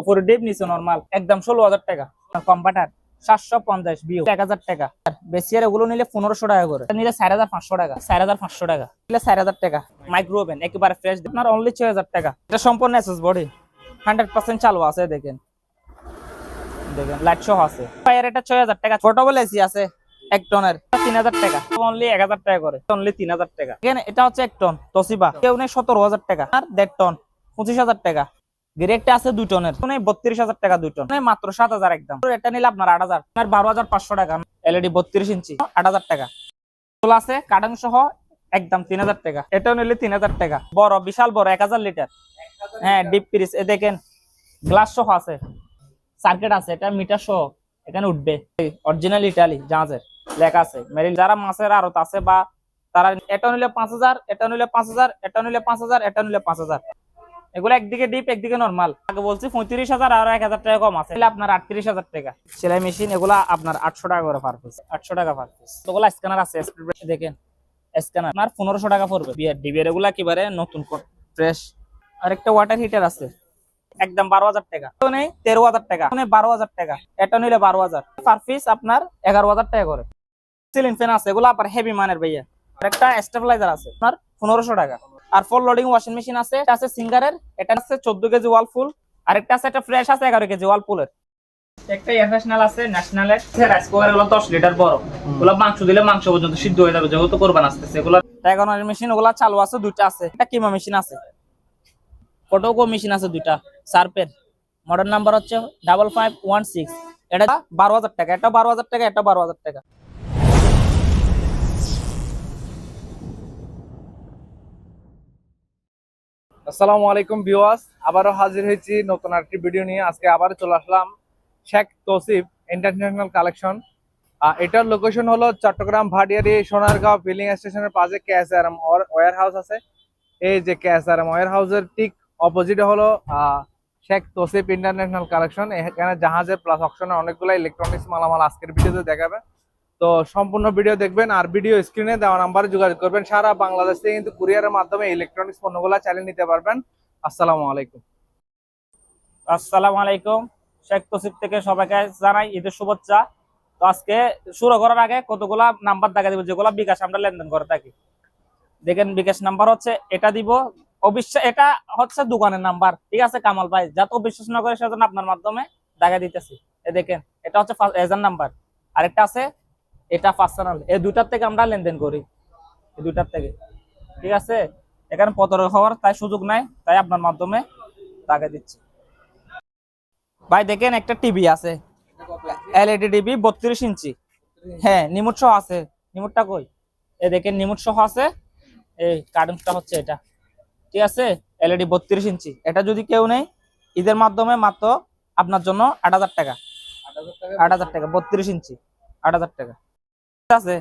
উপরে ডিপ নিচে নর্মাল একদম ষোলো হাজার টাকা। কম্পাটার, সাতশো পঞ্চাশ বিও, এক হাজার টাকা। বেশি আর এগুলো নিলে পনেরোশো টাকা করে। নিলে চার হাজার পাঁচশো টাকা। চার হাজার পাঁচশো টাকা। নিলে চার হাজার টাকা। মাইক্রো ওভেন একেবারে ফ্রেশ আপনার অনলি ছয় হাজার টাকা। এটা সম্পূর্ণ এসএস বডি হান্ড্রেড পার্সেন্ট চালু আছে, দেখেন। দেখেন লাইট সহ আছে। ফায়ার এটা ছয় হাজার টাকা। ছোট বলে এসি আছে, এক টনের তিন হাজার টাকা। অনলি এক হাজার টাকা করে। অনলি তিন হাজার টাকা। এটা হচ্ছে এক টন তসিবা কেউ নেই সতেরো হাজার টাকা। আর দেড় টন পঁচিশ হাজার টাকা। ডিরেক্ট আছে দুই টনের। মানে বত্রিশ হাজার টাকা দুই টন। মানে মাত্র সাত হাজার একদম। এটা নিলে আপনার আট হাজার। বারো হাজার পাঁচশো টাকা। এলইডি বত্রিশ ইঞ্চি। আট হাজার টাকা। এগুলো আছে কার্টন সহ একদম তিন হাজার টাকা। এটাও নিলে তিন হাজার টাকা। বড়, বিশাল বড়, এক হাজার লিটার। হ্যাঁ ডিপ পিরিস এ দেখেন গ্লাস সহ আছে। সার্কিট আছে, এটা মিটার সহ। এখানে উঠবে। অরিজিনাল ইটালি জাহাজের। লেখা আছে। মেরিল যারা মাছের আড়ত আছে বা তারা এটা নিলে পাঁচ হাজার এটা নিলে পাঁচ হাজার এটা নিলে পাঁচ হাজার এটা নিলে পাঁচ হাজার। এগুলো একদিকে ডিপ একদিকে নর্মাল আগে বলছি পঁয়ত্রিশ হাজার আর এক হাজার টাকা কম আছে। আপনার আটত্রিশ হাজার টাকা। সেলাই মেশিন এগুলা আপনার আটশো টাকা করে পার পিস আটশো টাকা পার পিস ওগুলা স্ক্যানার আছে দেখেন। স্ক্যানার আপনার পনেরোশো টাকা পড়বে। বিয়ার ডিবিয়ার এগুলা একেবারে নতুন ফ্রেশ আর একটা ওয়াটার হিটার আছে। একদম বারো হাজার টাকা। তো নেই, তেরো হাজার টাকা। বারো হাজার টাকা। এটা নিলে বারো হাজার। পার পিস আপনার এগারো হাজার টাকা করে। সিলিং ফ্যান আছে, এগুলো আপনার হেভি মানের ভাইয়া। আর একটা স্টেবিলাইজার আছে, আপনার পনেরোশো টাকা। আর ফুল লোডিং ওয়াশিং মেশিন আছে এটা আছে সিঙ্গারের এটা আছে চোদ্দ কেজি ওয়াল ফুল আর একটা আছে একটা ফ্রেশ আছে এগারো কেজি ওয়াল ফুলের একটা এয়ার ফ্রেশনাল আছে ন্যাশনালের রাইস কুকার এগুলো দশ লিটার বড় ওগুলো মাংস দিলে মাংস পর্যন্ত সিদ্ধ হয়ে যাবে যেহেতু কোরবান আসতেছে। এগুলো ড্রাগনের মেশিন ওগুলো চালু আছে দুইটা আছে। একটা কিমা মেশিন আছে। ফটোকো মেশিন আছে দুইটা সার্পের মডেল নাম্বার হচ্ছে ডাবল ফাইভ ওয়ান সিক্স এটা বারো হাজার টাকা এটা বারো হাজার টাকা এটা বারো হাজার টাকা। আসসালামু আলাইকুম ভিউয়ার্স, আবারও হাজির হয়েছি নতুন আরেকটি ভিডিও নিয়ে। আজকে আবার চলে আসলাম শেখ তসিফ ইন্টারন্যাশনাল কালেকশন। এটার লোকেশন হলো চট্টগ্রাম ভাটিয়ারি সোনারগাঁও ফিলিং স্টেশনের পাশে কেএসআরএম ওয়ার হাউস আছে। এই যে কেএসআরএম ওয়ার হাউসের ঠিক অপোজিটে হলো শেখ তসিফ ইন্টারন্যাশনাল কালেকশন। এখানে জাহাজের প্লাস অপশনে অনেকগুলো ইলেকট্রনিক্স মালামাল আজকের ভিডিওতে দেখাবে। তো সম্পূর্ণ ভিডিও দেখবেন আর ভিডিও স্ক্রিনে দেওয়া নাম্বারে যোগাযোগ করবেন। সারা বাংলাদেশ থেকে কিন্তু কুরিয়ারের মাধ্যমে ইলেকট্রনিক্স পণ্যগুলো চালিয়ে নিতে পারবেন। আসসালামু আলাইকুম। আসসালামু আলাইকুম। শেখ তসিফ থেকে সবাইকে জানাই ঈদের শুভেচ্ছা। তো আজকে শুরু করার আগে কতগুলা নাম্বার দেখা দিব? যেগুলা বিকাশ আমরা লেনদেন করে থাকি। দেখেন বিকাশ নাম্বার হচ্ছে, এটা দিব। অবিশ্বাস এটা হচ্ছে দোকানের নাম্বার ঠিক আছে, কামাল ভাই? যাতে অবিশ্বাস না করে সেজন্য আপনার মাধ্যমে দেখা দিতেছি। এ দেখেন, এটা হচ্ছে এজার নাম্বার আরেকটা আছে এটা পার্সোনাল এই দুইটার থেকে আমরা লেনদেন করি। এই দুইটার থেকে। ঠিক আছে? এখানে পতর হওয়ার তাই সুযোগ নাই, তাই আপনার মাধ্যমে টাকা দিচ্ছি। ভাই, দেখেন একটা টিভি আছে। এলইডি টিভি, বত্রিশ ইঞ্চি। হ্যাঁ নিমুট সহ আছে। নিমুটটা কই? এ দেখেন, নিমুট সহ আছে। এই কার্টুনটা হচ্ছে এটা। ঠিক আছে? এলইডি বত্রিশ ইঞ্চি। এটা যদি কেউ নেই ঈদের মাধ্যমে মাত্র আপনার জন্য আট হাজার টাকা। আট হাজার টাকা, বত্রিশ ইঞ্চি। আট হাজার টাকা। আছে।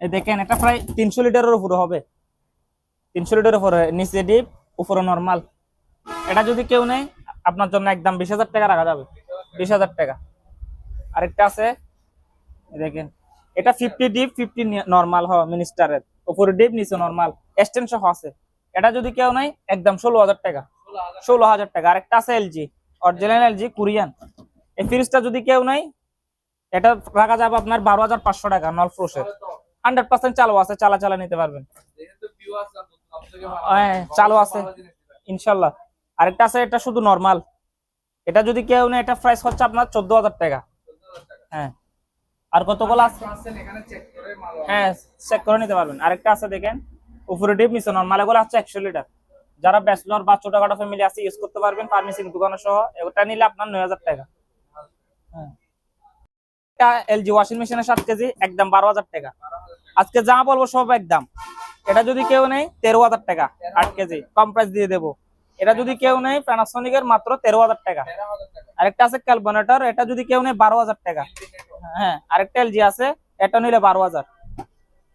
দেখেন, এটা প্রায় তিনশো লিটারের উপরে হবে। তিনশো লিটারের উপরে, নিচে ডিপ উপরে নর্মাল এটা যদি কেউ নেই আপনার জন্য একদম বিশ হাজার টাকা রাখা যাবে। বিশ হাজার টাকা। আরেকটা আছে দেখেন। এটা ফিফটি ডিপ ফিফটি নর্মাল হ মিনিস্টারের উপরে ডিপ নিচে নর্মাল এক্সটেন্ড সহ আছে। এটা যদি কেউ নেই একদম ষোলো হাজার টাকা। ষোলো হাজার টাকা। আরেকটা আছে এলজি অরিজিনাল এলজি কোরিয়ান এই ফ্রিজটা যদি কেউ নেই এটা রাখা যাবে আপনার বারো হাজার পাঁচশো টাকা নল ফ্রোসের হান্ড্রেড পার্সেন্ট চালু আছে চালা চালা নিতে পারবেন। হ্যাঁ, চালু আছে। ইনশাল্লাহ। আরেকটা আছে এটা শুধু নর্মাল এটা যদি কেউ না এটা প্রাইস হচ্ছে আপনার চোদ্দ হাজার টাকা। হ্যাঁ। আর কতগুলো আছে? হ্যাঁ চেক করে নিতে পারবেন। আরেকটা আছে দেখেন। উপরে ডিপ নিচে নর্মাল এগুলো হচ্ছে একশো লিটার। যারা ব্যাচলর বা ছোটখাটো ফ্যামিলি আছে ইউজ করতে পারবেন ফার্মেসি দোকানে সহ ওটা নিলে আপনার নয় হাজার টাকা। হ্যাঁ। এটা এলজি ওয়াশিং মেশিনের সাত কেজি, একদম বারো হাজার টাকা। আজকে যা বলব সব একদম। এটা যদি কেউ নেই তেরো হাজার টাকা, আট কেজি। কম প্রাইস দিয়ে দেবো। এটা যদি কেউ নেই প্যানাসোনিকের মাত্র তেরো হাজার টাকা। আরেকটা আছে ক্যালবোনেটর এটা যদি কেউ নেই বারো হাজার টাকা। হ্যাঁ আরেকটা এলজি আছে, এটা নিলে বারো হাজার।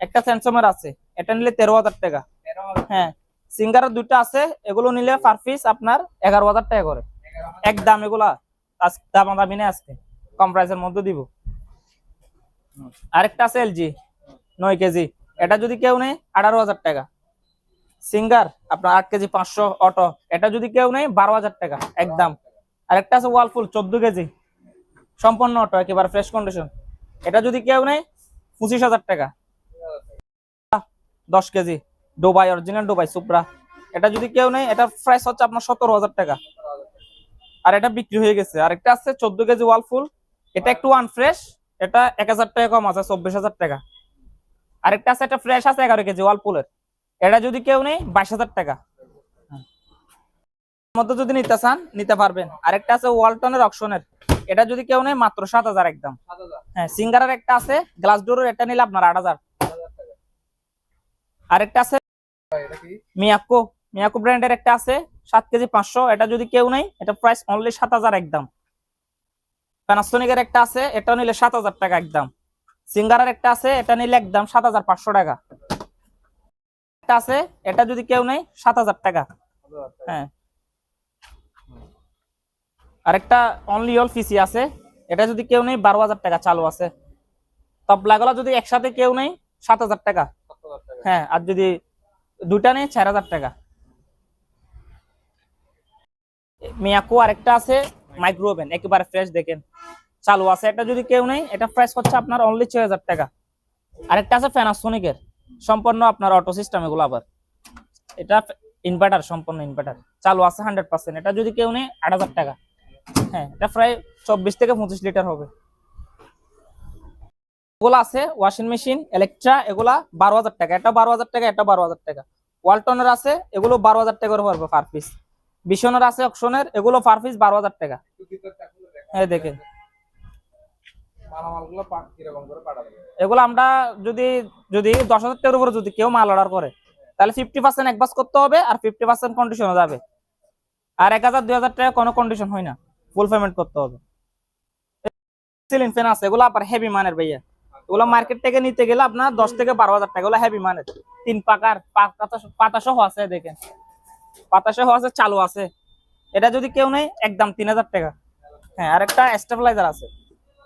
একটা স্যামসংয়ের আছে, এটা নিলে তেরো হাজার টাকা। হ্যাঁ সিঙ্গারের দুইটা আছে, এগুলো নিলে পার পিস আপনার এগারো হাজার টাকা করে। একদম এগুলা দাম দামি নেই আজকে। কম প্রাইসের মধ্যে দিব। আরেকটা আছে এলজি নয় কেজি। এটা যদি কেউ নেই আঠারো হাজার টাকা। সিঙ্গার আপনার আট কেজি পাঁচশো অটো। এটা যদি কেউ নেই বারো হাজার টাকা, একদম। আরেকটা আছে ওয়ালফুল চোদ্দ কেজি। সম্পূর্ণ অটো, একেবারে ফ্রেশ কন্ডিশন এটা যদি কেউ নেই পঁচিশ হাজার টাকা। দশ KG. Dubai original Dubai Supra এটা যদি কেউ নেই এটার প্রাইস হচ্ছে আপনার সতেরো হাজার টাকা। আর এটা বিক্রি হয়ে গেছে। আর একটা আছে চোদ্দ কেজি ওয়ালফুল এটা একটু আনফ্রেশ এটা এক হাজার টাকা কম আছে, চব্বিশ হাজার টাকা। আরেকটা আছে একটা ফ্রেশ আছে, এগারো কেজি ওয়ালপুলের এটা যদি কেউ নেই বাইশ হাজার টাকা। মধ্যে যদি নিতে চান, নিতে পারবেন। আরেকটা আছে, ওয়ালটনের অকশনের এটা যদি কেউ নেই মাত্র সাত হাজার একদম। হ্যাঁ সিঙ্গারের একটা আছে, গ্লাস ডোরের এটা নিলে আপনার আট হাজার। আরেকটা আছে মিয়াকো মিয়াকো ব্র্যান্ডের একটা আছে, সাত কেজি পাঁচশো। এটা যদি কেউ নেই এটা প্রাইস অনলি সাত হাজার একদম। প্যানাসোনিকের একটা আছে, এটা নিলে সাত হাজার টাকা একদম। সিঙ্গারের একটা আছে, এটা নিলে একদম সাত হাজার পাঁচশো টাকা। একটা আছে, এটা যদি কেউ নেই সাত হাজার টাকা। হ্যাঁ। আরেকটা অনলি অল পিসি আছে, এটা যদি কেউ নেই বারো হাজার টাকা চালু আছে। তবলাগুলো যদি একসাথে কেউ নেই সাত হাজার টাকা। হ্যাঁ আর যদি দুটা নেই চার হাজার টাকা। মিয়াকো আরেকটা আছে মাইক্রো ওভেন একেবারে ফ্রেশ দেখেন। চালু আছে, এটা যদি কেউ নেই এটা প্রাইস হচ্ছে আপনার অনলি ছয় হাজার টাকা। আরেকটা আছে প্যানাসোনিকের সম্পূর্ণ আপনার অটো সিস্টেম এগুলো আবার। এটা ইনভার্টার সম্পূর্ণ ইনভার্টার চালু আছে হান্ড্রেড পার্সেন্ট এটা যদি কেউ নেই আট হাজার টাকা। হ্যাঁ এটা প্রায় চব্বিশ থেকে পঁচিশ লিটার হবে। এগুলো আছে ওয়াশিং মেশিন ইলেকট্রা এগুলা বারো হাজার টাকা। এটা বারো হাজার টাকা, এটা বারো হাজার টাকা। ওয়ালটনের আছে, এগুলো বারো হাজার টাকা পড়বে পার পিস বিশনের আছে অকশনের এগুলো পার পিস বারো হাজার টাকা। হ্যাঁ দেখেন। এগুলো আমরা যদি যদি দশ হাজার টাকার উপরে যদি কেউ মাল অর্ডার করে তাহলে ফিফটি পার্সেন্ট অ্যাডভান্স করতে হবে আর ফিফটি পার্সেন্ট কন্ডিশনে যাবে। আর এক হাজার দুই হাজার টাকা কোনো কন্ডিশন হয় না। ফুল পেমেন্ট করতে হবে। সিলিং ফ্যান আছে এগুলো আবার হেভি মানের ভাইয়া। এগুলো মার্কেট থেকে নিতে গেলে আপনার দশ থেকে বারো হাজার টাকা। এগুলো হেভি মানের। তিন পাকার পাতা সহ আছে দেখেন। পাতা সহ আছে চালু আছে, এটা যদি কেউ নেই একদম তিন হাজার টাকা। হ্যাঁ আর একটা স্টেবিলাইজার আছে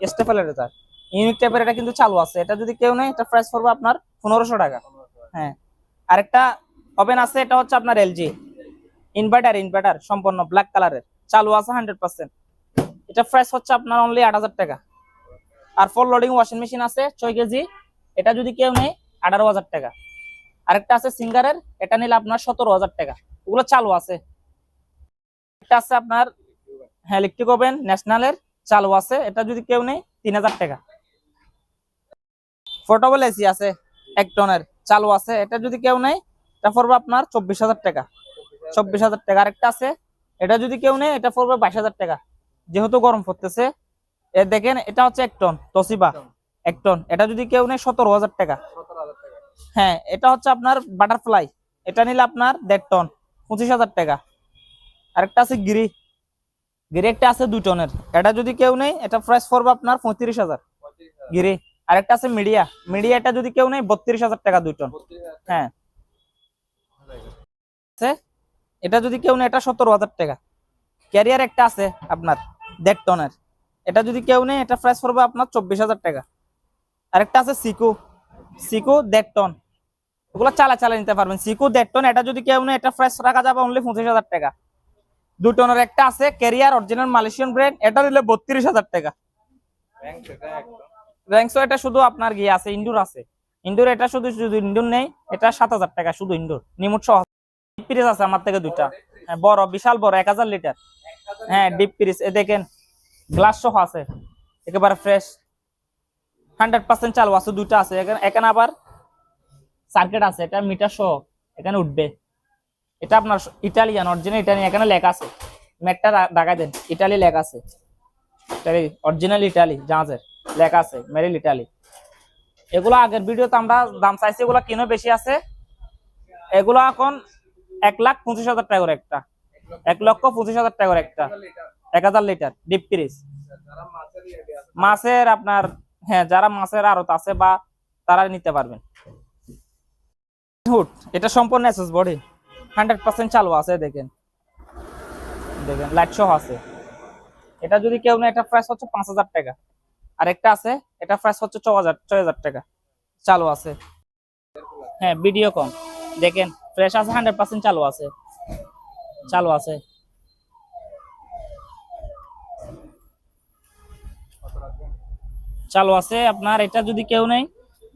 স্টেবিলাইজার ইউনিক টাইপের এটা কিন্তু চালু আছে। এটা যদি কেউ নেই এটা প্রাইস পড়বে আপনার পনেরোশো টাকা। হ্যাঁ আরেকটা ওভেন আছে, এটা হচ্ছে আপনার এলজি ইনভার্টার ইনভার্টার সম্পূর্ণ ব্ল্যাক কালারের চালু আছে হান্ড্রেড পার্সেন্ট এটা প্রাইস হচ্ছে আপনার অনলি আট হাজার টাকা। আর ফোর লোডিং ওয়াশিং মেশিন আছে, ছয় কেজি। এটা যদি কেউ নেই আঠারো হাজার টাকা। আরেকটা আছে সিঙ্গারের, এটা নিলে আপনার সতেরো হাজার টাকা। ওগুলো চালু আছে। একটা আছে আপনার হ্যাঁ ইলেকট্রিক ওভেন ন্যাশনালের চালু আছে। এটা যদি কেউ নেই তিন হাজার টাকা। পোর্টেবল এসি আছে, এক টনের, চালু আছে। এটা যদি কেউ নেই এটা পড়বে আপনার চব্বিশ হাজার টাকা। চব্বিশ হাজার টাকা। আরেকটা আছে, এটা যদি কেউ নেই এটা পড়বে বাইশ হাজার টাকা। যেহেতু গরম পড়তেছে, এ দেখেন, এটা হচ্ছে এক টন তসিবা এক টন। এটা যদি কেউ নেই সতেরো হাজার টাকা। হ্যাঁ এটা হচ্ছে আপনার বাটারফ্লাই এটা নিলে আপনার দেড় টন পঁচিশ হাজার টাকা। আরেকটা আছে গিরি। গিরি একটা আছে দুই টনের। এটা যদি কেউ নেই এটা প্রাইস পড়বে আপনার পঁয়ত্রিশ হাজার। গিরি। আরেকটা আছে মিডিয়া। মিডিয়াটা যদি কেউ নেই বত্রিশ হাজার টাকা দুই টন। হ্যাঁ। এটা যদি কেউ নেই এটা সতেরো হাজার টাকা। ক্যারিয়ার একটা আছে আপনার দেড় টনের। এটা যদি কেউ নেই এটা প্রাইস পড়বে আপনার চব্বিশ হাজার টাকা। আরেকটা আছে সিকু। সিকু দেড় টন ওগুলো চালা চালা নিতে পারবেন। সিকু দেড় টন এটা যদি কেউ এটা ফ্রেশ রাখা যাবে অনলি পঁচিশ হাজার টাকা। দু টনের একটা আছে ক্যারিয়ার অরিজিনাল মালয়েশিয়ান ব্র্যান্ড এটা নিলে বত্রিশ হাজার টাকা। র্যাঙ্কসো এটা শুধু আপনার গিয়ে আছে ইনডোর আছে। ইন্ডোর এটা শুধু শুধু ইনডোর নেই এটা সাত হাজার টাকা শুধু ইন্ডোর নিমুট সহ। পিরিস আছে আমার থেকে দুইটা। হ্যাঁ, বড় বিশাল বড় এক হাজার লিটার। হ্যাঁ ডিপ পিরিস এ দেখেন গ্লাস সহ আছে। একেবারে ফ্রেশ হান্ড্রেড পার্সেন্ট চালু আছে, দুইটা আছে। এখানে আবার সার্কিট আছে, এটা মিটার সহ এখানে উঠবে। এটা আপনার ইটালিয়ান অরিজিনাল ইটালিয়ান, এখানে লেখা আছে। ম্যাটটা দেখা দেন, ইটালি লেখা আছে। ইটালি অরিজিনাল ইটালি, জাহাজের, লেখা আছে মেরিল ইটালি এগুলো আগের ভিডিওতে আমরা দাম চাইছি, এগুলো কিনো বেশি আছে? এগুলো এখন এক লাখ পঁচিশ হাজার টাকা করে একটা। এক লক্ষ পঁচিশ হাজার টাকা করে একটা। এক হাজার লিটার ডিপ ফ্রিজ মাছের আপনার হ্যাঁ যারা মাছের আড়ত আছে বা তারা নিতে পারবেন। হুড এটা সম্পূর্ণ এসএস বডি। হান্ড্রেড পার্সেন্ট চালু আছে, দেখেন। দেখেন লাইট সহ আছে। এটা যদি কেউ না এটা প্রাইস হচ্ছে পাঁচ হাজার টাকা। আর একটা আছে, এটা প্রাইস হচ্ছে ছ হাজার, ছয় হাজার টাকা। চালু আছে। হ্যাঁ ভিডিও কম। দেখেন ফ্রেশ আছে হান্ড্রেড পার্সেন্ট চালু আছে। চালু আছে। চালু আছে। আপনার এটা যদি কেউ নেই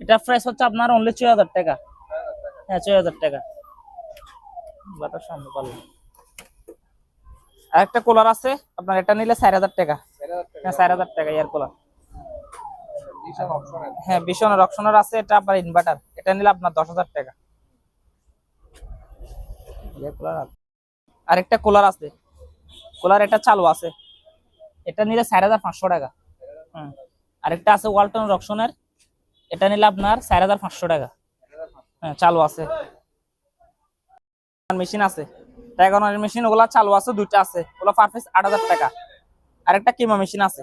এটা ফ্রেশ হচ্ছে আপনার অনলি ছয় হাজার টাকা। হ্যাঁ ছয় হাজার টাকা। বাটার সামনে পারলাম আর একটা কুলার আছে, আপনার এটা নিলে চার হাজার টাকা। হ্যাঁ চার হাজার টাকা এয়ার কুলার হ্যাঁ ভীষণ রকশনের আছে, এটা আপনার ইনভার্টার এটা নিলে আপনার দশ হাজার টাকা। আছে। আরেকটা কুলার আছে। কুলার এটা চালু আছে। এটা নিলে চার হাজার পাঁচশো টাকা। হুম। আরেকটা আছে ওয়ালটন রকশনের এটা নিলে আপনার চার হাজার পাঁচশো টাকা। হ্যাঁ চালু আছে। মেশিন আছে। ড্রাগনের মেশিন ওগুলা চালু আছে, দুইটা আছে। ওগুলো পার পিস আট হাজার টাকা। আরেকটা কিমা মেশিন আছে।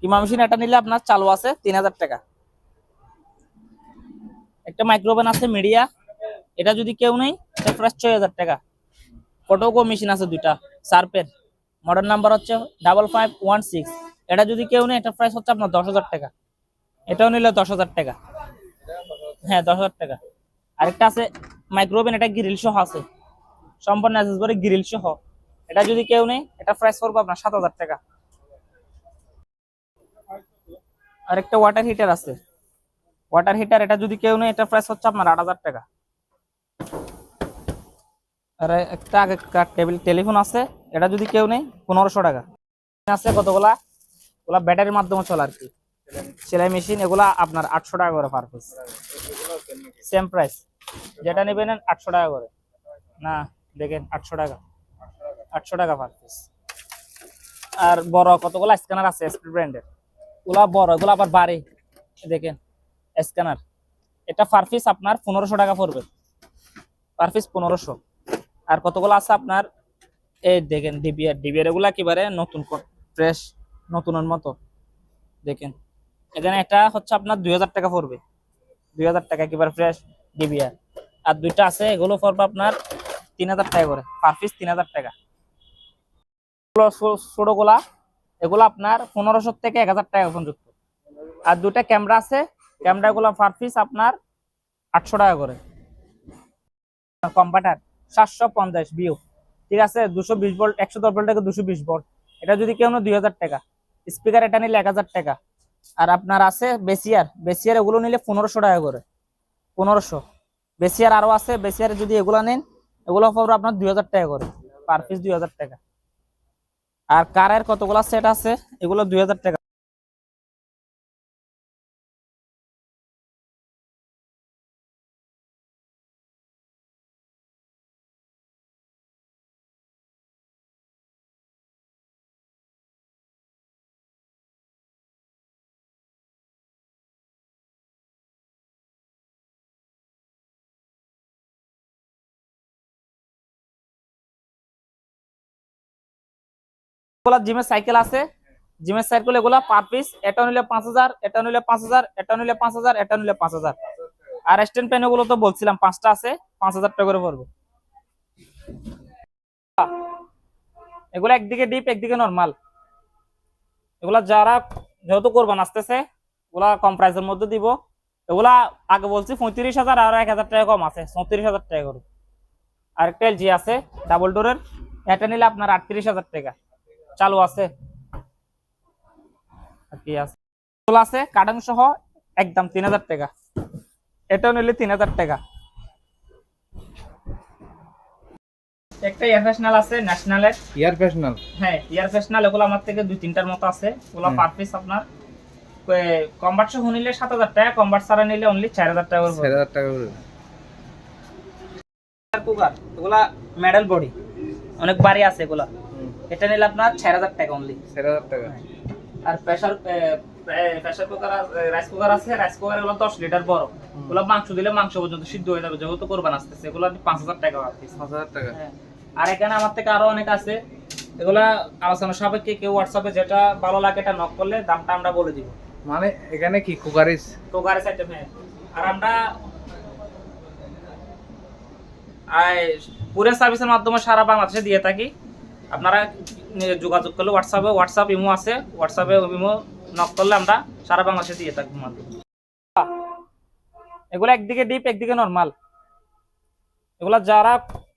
কিমা মেশিন এটা নিলে আপনার চালু আছে তিন হাজার টাকা। একটা মাইক্রোওভেন আছে মিডিয়া এটা যদি কেউ নেই প্রাইস ছয় হাজার টাকা। ফটোকো মেশিন আছে দুইটা সার্পের মডেল নাম্বার হচ্ছে ডাবল ফাইভ ওয়ান সিক্স এটা যদি কেউ নেই এটা প্রাইস হচ্ছে আপনার দশ হাজার টাকা। এটাও নিলে দশ হাজার টাকা। হ্যাঁ দশ হাজার টাকা। আরেকটা আছে মাইক্রোওভেন এটা গ্রিল সহ আছে। সম্পূর্ণ অ্যাসেসরি গ্রিল সহ। এটা যদি কেউ নেই এটা প্রাইস করব আপনার সাত হাজার টাকা। আরেকটা ওয়াটার হিটার আছে। ওয়াটার হিটার এটা যদি কেউ নেই এটা প্রাইস হচ্ছে আপনার আট হাজার টাকা। আর একটা আগেকার টেবিল টেলিফোন আছে। এটা যদি কেউ নেই পনেরোশো টাকা। আছে কতগুলা? ওগুলা ব্যাটারির মাধ্যমে চলে আর কি। সেলাই মেশিন এগুলা আপনার আটশো টাকা করে পার পিস সেম প্রাইস যেটা নেবেন আটশো টাকা করে। না, দেখেন, আটশো টাকা। আটশো টাকা পার পিস আর বড় কতগুলো স্ক্যানার আছে এসপি ব্র্যান্ডের ওগুলা বড়, এগুলো আবার বাড়ে। দেখেন স্ক্যানার এটা পার পিস আপনার পনেরোশো টাকা পড়বে। পার পিস পনেরোশো। আর কতগুলো আছে আপনার? এই দেখেন ডিবিআর ডিবিআর এগুলো একেবারে নতুন ফ্রেশ নতুনের মতো। দেখেন। এখানে এটা হচ্ছে আপনার দুই হাজার টাকা পড়বে। দুই হাজার টাকা একেবারে ফ্রেশ ডিবিআর আর দুইটা আছে, এগুলো পড়বে আপনার তিন হাজার টাকা করে। পার পিস তিন হাজার টাকা। ছোটগুলা, এগুলো আপনার পনেরোশো থেকে এক হাজার টাকা পর্যন্ত। আর দুটা ক্যামেরা আছে ক্যামেরাগুলো পার পিস আপনার আটশো টাকা করে। কম্পিউটার সাতশো পঞ্চাশ বিও ঠিক আছে? দুশো বিশ ভোল্ট একশো দশ ভোল্ট থেকে দুশো বিশ ভোল্ট এটা যদি কেউ দুই হাজার টাকা। স্পিকার এটা নিলে এক হাজার টাকা। আর আপনার আছে বেসিয়ার। বেসিয়ার এগুলো নিলে পনেরোশো টাকা করে। পনেরোশো। বেসিয়ার আরও আছে, বেসিয়ার যদি এগুলো নেন, এগুলো পড়বে আপনার দুই হাজার টাকা করে। পার পিস দুই হাজার টাকা। আর কারের কতগুলো সেট আছে, এগুলো দুই হাজার টাকা এগুলা জিমের সাইকেল আছে। জিমের সাইকেল এগুলা পার পিস এটা নিলে পাঁচ হাজার, এটা নিলে পাঁচ হাজার, এটা নিলে পাঁচ হাজার, এটা নিলে পাঁচ হাজার। আর স্ট্যান্ড পেন এগুলো তো বলছিলাম, পাঁচটা আছে, পাঁচ হাজার টাকা করে পড়বে। এগুলো একদিকে ডিপ একদিকে নর্মাল এগুলা যারা যেহেতু কোরবান আসতেছে ওগুলা কম প্রাইসের মধ্যে দিব। এগুলা আগে বলছি পঁয়ত্রিশ হাজার, আর এক হাজার টাকা কম আছে চৌত্রিশ হাজার টাকা করে। আর একটা এলজি আছে ডাবল ডোরের এটা নিলে আপনার আটত্রিশ হাজার টাকা। চালু আছে। আছে? কার্টন সহ একদম তিন হাজার টাকা। এটাও নিলে তিন হাজার টাকা। একটা এয়ার আছে ন্যাশনালের এয়ার ফ্রেশনার হ্যাঁ এয়ার আমার থেকে দুই তিনটার মতো আছে। ওগুলো পার পিস আপনার কম্বার্ট সহ নিলে সাত হাজার টাকা কম্বার্ট ছাড়া নিলে অনলি চার হাজার টাকা চার হাজার টাকা কুকার এগুলা মেডাল বডি অনেক বাড়ি আছে এগুলা। এটা নিলে আপনার চার হাজার টাকা অনলি চার হাজার টাকা। আর pressure pressure cooker rice cooker আছে রাইস কুকার এগুলো দশ লিটার বড়। ওগুলো মাংস দিলে মাংস পর্যন্ত সিদ্ধ হয়ে যাবে যেহেতু কোরবান আসতেছে এগুলো পাঁচ হাজার টাকা piece। পাঁচ হাজার টাকা। হ্যাঁ। আর এখানে আমার থেকে আরও অনেক আছে। এগুলা আলোচনা সাপেক্ষে কেউ হোয়াটসঅ্যাপে যেটা ভালো লাগে এটা নক করলে দামটা আমরা বলে দিব। মানে এখানে কি কুকারিস? কুকারের সাইডে হ্যাঁ। আর আমরা কুরিয়ার সার্ভিসের মাধ্যমে সারা বাংলাদেশে দিয়ে থাকি। আপনারা যোগাযোগ করলে হোয়াটসঅ্যাপে হোয়াটসঅ্যাপ ইমো আছে হোয়াটসঅ্যাপে ইমো নক করলে আমরা সারা বাংলাদেশে দিয়ে থাকি মাধ্যমে এগুলো একদিকে ডিপ একদিকে নর্মাল এগুলা যারা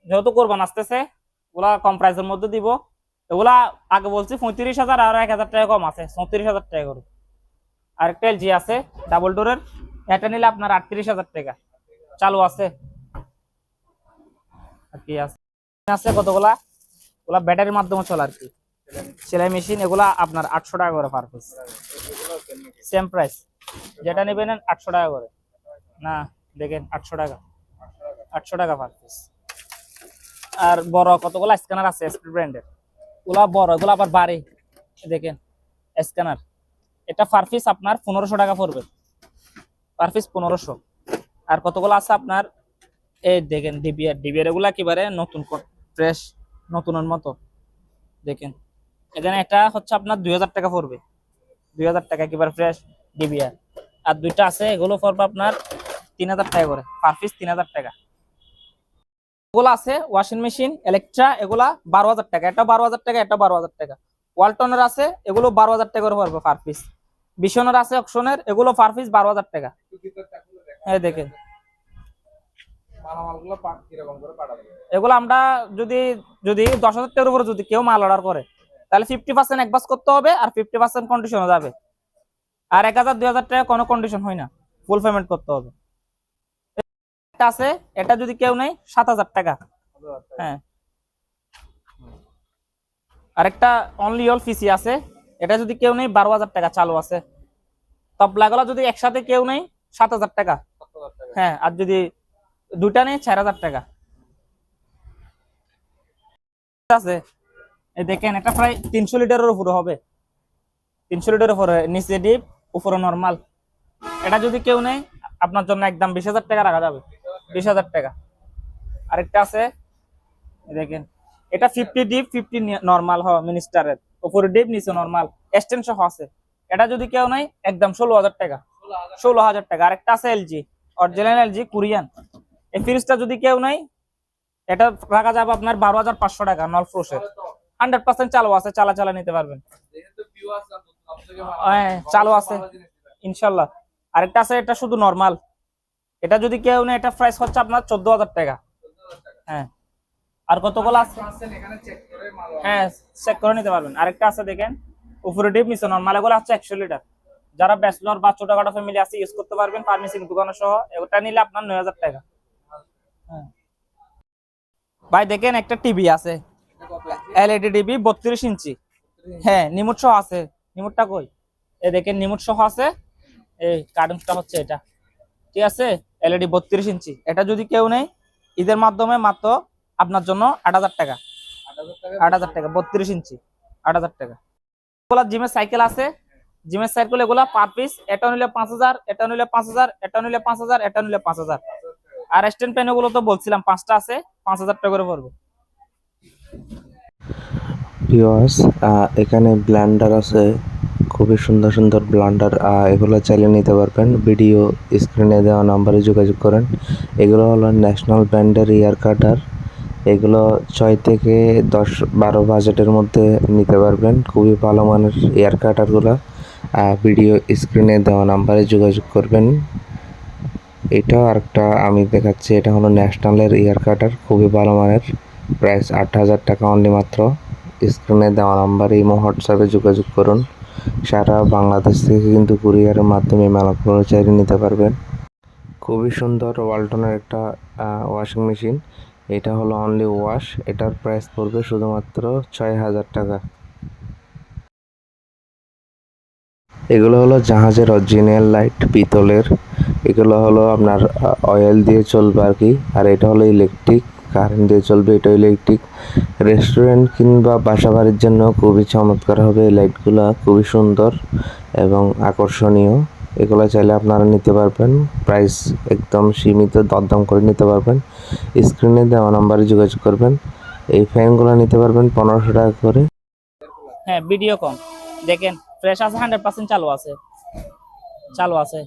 যেহেতু কোরবান আসতেছে ওগুলা কম প্রাইসের মধ্যে দিব। এগুলা আগে বলছি পঁয়ত্রিশ হাজার আর এক হাজার টাকা কম আছে চৌত্রিশ হাজার টাকা করে। আরেকটা এলজি আছে ডাবল ডোরের এটা নিলে আপনার আটত্রিশ হাজার টাকা। চালু আছে। আর কি আছে? আছে কতগুলা? ওগুলা ব্যাটারির মাধ্যমে চলে আর কি। সেলাই মেশিন, এগুলা আপনার আটশো টাকা করে পার পিস সেম প্রাইস যেটা নেবেন আটশো টাকা করে। না, দেখেন, আটশো টাকা। আটশো টাকা পার পিস আর বড় কতগুলো স্ক্যানার আছে এসপি ব্র্যান্ডের ওগুলা বড়, এগুলো আবার বাড়ে। দেখেন স্ক্যানার এটা পার পিস আপনার পনেরোশো টাকা পড়বে। পার পিস পনেরোশো। আর কতগুলো আছে আপনার? এই দেখেন ডিবিআর ডিবিআর এগুলো একেবারে নতুন ফ্রেশ নতুনের মতো। দেখেন। এখানে এটা হচ্ছে আপনার দুই হাজার টাকা পড়বে। দুই হাজার টাকা একেবারে ফ্রেশ ডিবিআর আর দুইটা আছে, এগুলো পড়বে আপনার তিন হাজার টাকা করে। পার পিস তিন হাজার টাকা। এগুলো আছে ওয়াশিং মেশিন ইলেকট্রা এগুলা বারো হাজার টাকা। এটা বারো হাজার টাকা এটা বারো হাজার টাকা। ওয়ালটনের আছে, এগুলো বারো হাজার টাকা করে পড়বে পার পিস বিশনের আছে অকশনের এগুলো পার পিস বারো হাজার টাকা। হ্যাঁ দেখেন। মালামালগুলো কীরকম করে পাঠাবেন এগুলো আমরা যদি যদি দশ হাজার টাকার উপরে যদি কেউ মাল অর্ডার করে তাহলে ফিফটি পার্সেন্ট একবাস করতে হবে আর ফিফটি পার্সেন্ট কন্ডিশনে যাবে। আর এক হাজার দুই হাজার টাকা কোনো কন্ডিশন হয় না। ফুল পেমেন্ট করতে হবে। এটা আছে এটা যদি কেউ নেই সাত হাজার টাকা। হ্যাঁ। আরেকটা অনলি অল পিসি আছে এটা যদি কেউ নেই বারো হাজার টাকা চালু আছে। তবলাগুলো যদি একসাথে কেউ নেই সাত হাজার টাকা। হ্যাঁ আর যদি দুটা নেই, চার হাজার টাকা। আছে। দেখেন, এটা প্রায় তিনশো লিটারের উপরে হবে। তিনশো লিটার উপরে, নিচে ডিপ উপরে নর্মাল এটা যদি কেউ নেই আপনার জন্য একদম বিশ হাজার টাকা রাখা যাবে। বিশ হাজার টাকা। আরেকটা আছে দেখেন। এটা ফিফটি ডিপ ফিফটি নর্মাল হ মিনিস্টারের উপরে ডিপ নিচে নর্মাল এক্সটেন্ড সহ আছে। এটা যদি কেউ নেই একদম ষোলো হাজার টাকা। ষোলো হাজার টাকা। আরেকটা আছে এলজি অরিজিনাল এলজি কোরিয়ান এই ফ্রিজটা যদি কেউ নেই এটা রাখা যাবে আপনার বারো হাজার পাঁচশো টাকা নল ফ্রোসের হান্ড্রেড পার্সেন্ট চালু আছে চালা চালা নিতে পারবেন। হ্যাঁ, চালু আছে। ইনশাল্লাহ। আরেকটা আছে এটা শুধু নর্মাল এটা যদি কেউ নেই এটা প্রাইস হচ্ছে আপনার চোদ্দ হাজার টাকা। হ্যাঁ। আর কতগুলো আছে? হ্যাঁ চেক করে নিতে পারবেন। আরেকটা আছে দেখেন। উপরে ডিপ নিচে নর্মাল এগুলো হচ্ছে একশো লিটার। যারা ব্যাচলর বা ছোটখাটো ফ্যামিলি আছে ইউজ করতে পারবেন ফার্মেসি দোকান সহ এটা নিলে আপনার নয় হাজার টাকা। ভাই, দেখেন একটা টিভি আছে। এলইডি টিভি, বত্রিশ ইঞ্চি। হ্যাঁ নিমুট সহ আছে। নিমুটটা কই? এই দেখেন, নিমুট সহ আছে। এই কার্টুনটা হচ্ছে এটা। ঠিক আছে? এলইডি বত্রিশ ইঞ্চি। এটা যদি কেউ নেই ঈদের মাধ্যমে মাত্র আপনার জন্য আট হাজার টাকা। আট হাজার টাকা, বত্রিশ ইঞ্চি। আট হাজার টাকা। এগুলা জিমের সাইকেল আছে। জিমের সাইকেল এগুলা পার পিস এটা নিলে পাঁচ হাজার, এটা নিলে পাঁচ হাজার, এটা নিলে পাঁচ হাজার, এটা নিলে পাঁচ হাজার। আর স্ট্যান্ড পেনগুলো তো বলছিলাম, পাঁচটা আছে, পাঁচ হাজার টাকা করে পড়বে। ভিউয়ার্স এখানে ব্লান্ডার আছে, খুবই সুন্দর সুন্দর ব্লান্ডার এগুলো চালিয়ে নিতে পারবেন। ভিডিও স্ক্রিনে দেওয়া নাম্বারে যোগাযোগ করেন। এগুলো হলো ন্যাশনাল ব্র্যান্ডের ইয়ার কাটার। এগুলো ছয় থেকে দশ, বারো বাজেটের মধ্যে নিতে পারবেন। খুবই ভালো মানের ইয়ার কাটারগুলো। ভিডিও স্ক্রিনে দেওয়া নাম্বারে যোগাযোগ করবেন। এটা আরেকটা আমি দেখাচ্ছি, এটা হলো ন্যাশনালের ইয়ার কাটার, খুবই ভালো মানের। প্রাইস আট হাজার টাকা অনলি মাত্র। স্ক্রিনে দেওয়া নাম্বার ইমো হোয়াটসঅ্যাপে যোগাযোগ করুন। সারা বাংলাদেশ থেকে কিন্তু কুরিয়ারের মাধ্যমে মেলাগুলো চাইলে নিতে পারবেন। খুবই সুন্দর ওয়ালটনের একটা ওয়াশিং মেশিন এটা হলো অনলি ওয়াশ এটার প্রাইস পড়বে শুধুমাত্র ছয় হাজার টাকা। এগুলো হলো জাহাজের অরিজিনাল লাইট পিতলের। এগুলো হলো আপনার অয়েল দিয়ে চলবে আর কি। আর এটা হলো ইলেকট্রিক কারেন্ট দিয়ে চলবে। এটা ইলেকট্রিক রেস্টুরেন্ট কিংবা বাসা বাড়ির জন্য খুবই চমৎকার হবে। এই লাইটগুলো খুবই সুন্দর এবং আকর্ষণীয়। এগুলো চাইলে আপনারা নিতে পারবেন। প্রাইস একদম সীমিত, দরদাম করে নিতে পারবেন। স্ক্রিনে দেওয়া নাম্বারে যোগাযোগ করবেন। এই ফ্যানগুলো নিতে পারবেন পনেরোশো টাকা করে। হ্যাঁ ভিডিও কম দেখেন ফ্রেশ আছে হান্ড্রেড পার্সেন্ট চালু আছে। চালু আছে।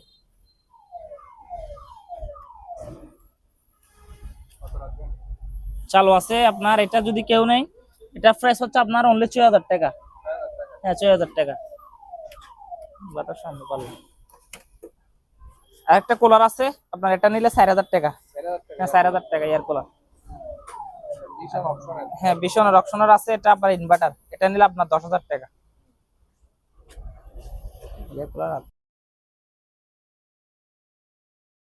চালু আছে। আপনার এটা যদি কেউ নেই এটা ফ্রেশ হচ্ছে আপনার অনলি ছয় হাজার টাকা। হ্যাঁ ছয় হাজার টাকা। পারলাম আর একটা কুলার আছে। আপনার এটা নিলে চার হাজার টাকা। হ্যাঁ চার হাজার টাকা এয়ার কুলার। হ্যাঁ ভীষণের অপশনের আছে। এটা আপনার ইনভার্টার এটা নিলে আপনার দশ হাজার টাকা। Air cooler